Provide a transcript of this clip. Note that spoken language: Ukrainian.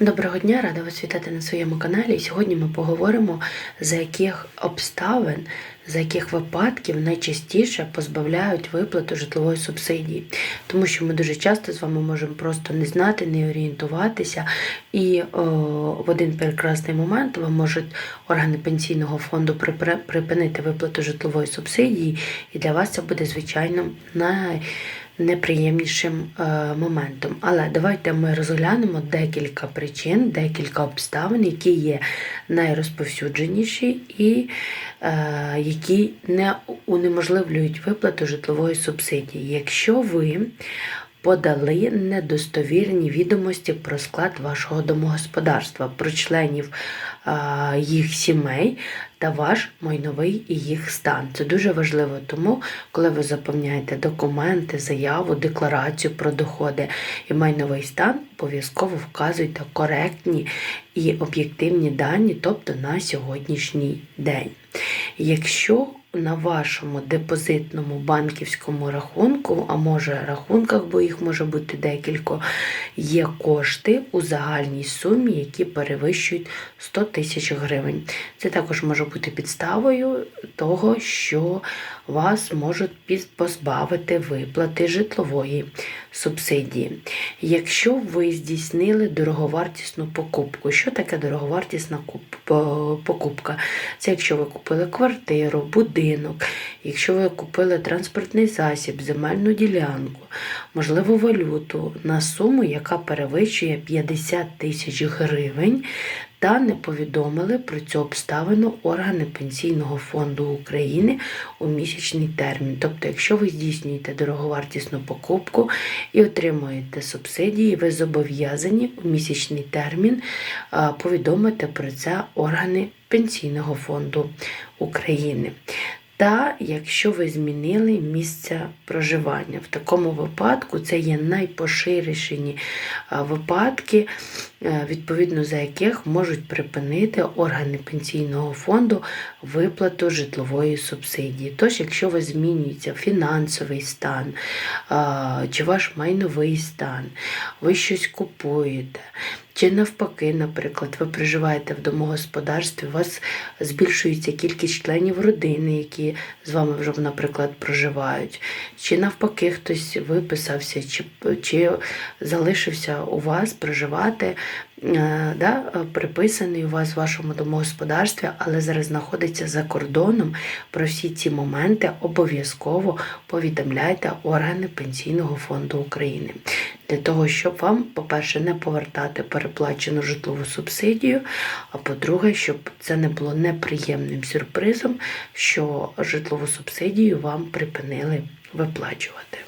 Доброго дня, рада вас вітати на своєму каналі. Сьогодні ми поговоримо, за яких обставин, за яких випадків найчастіше позбавляють виплату житлової субсидії. Тому що ми дуже часто з вами можемо просто не знати, не орієнтуватися, і о, в один прекрасний момент вам можуть органи пенсійного фонду припинити виплату житлової субсидії, і для вас це буде звичайно най неприємнішим е, моментом. Але давайте ми розглянемо декілька причин, декілька обставин, які є найрозповсюдженіші і е, які не унеможливлюють виплату житлової субсидії. Якщо ви подали недостовірні відомості про склад вашого домогосподарства, про членів їх сімей та ваш майновий і їх стан. Це дуже важливо, тому коли ви заповняєте документи, заяву, декларацію про доходи і майновий стан, обов'язково вказуйте коректні і об'єктивні дані, тобто на сьогоднішній день. Якщо на вашому депозитному банківському рахунку, а може рахунках, бо їх може бути декілька, є кошти у загальній сумі, які перевищують 100 тисяч гривень. Це також може бути підставою того, що вас можуть позбавити виплати житлової субсидії. Якщо ви здійснили дороговартісну покупку, що таке дороговартісна покупка? Це якщо ви купили квартиру, будинок, якщо ви купили транспортний засіб, земельну ділянку, можливо, валюту на суму, яка перевищує 50 тисяч гривень, та не повідомили про цю обставину органи Пенсійного фонду України у місячний термін. Тобто, якщо ви здійснюєте дороговартісну покупку і отримуєте субсидії, ви зобов'язані у місячний термін повідомити про це органи Пенсійного фонду України. Та якщо ви змінили місце проживання, в такому випадку це є найпоширішені випадки, е, відповідно за яких можуть припинити органи пенсійного фонду виплату житлової субсидії. Тож, якщо ви змінюється фінансовий стан чи ваш майновий стан, ви щось купуєте. Чи навпаки, наприклад, ви проживаєте в домогосподарстві, у вас збільшується кількість членів родини, які з вами вже, наприклад, проживають, чи навпаки, хтось виписався, чи, чи залишився у вас проживати, е, да, приписаний у вас в вашому домогосподарстві, але зараз знаходиться за кордоном. Про всі ці моменти обов'язково повідомляйте органи Пенсійного фонду України для того, щоб вам, по-перше, не повертати переплачену житлову субсидію, а по-друге, щоб це не було неприємним сюрпризом, що житлову субсидію вам припинили виплачувати.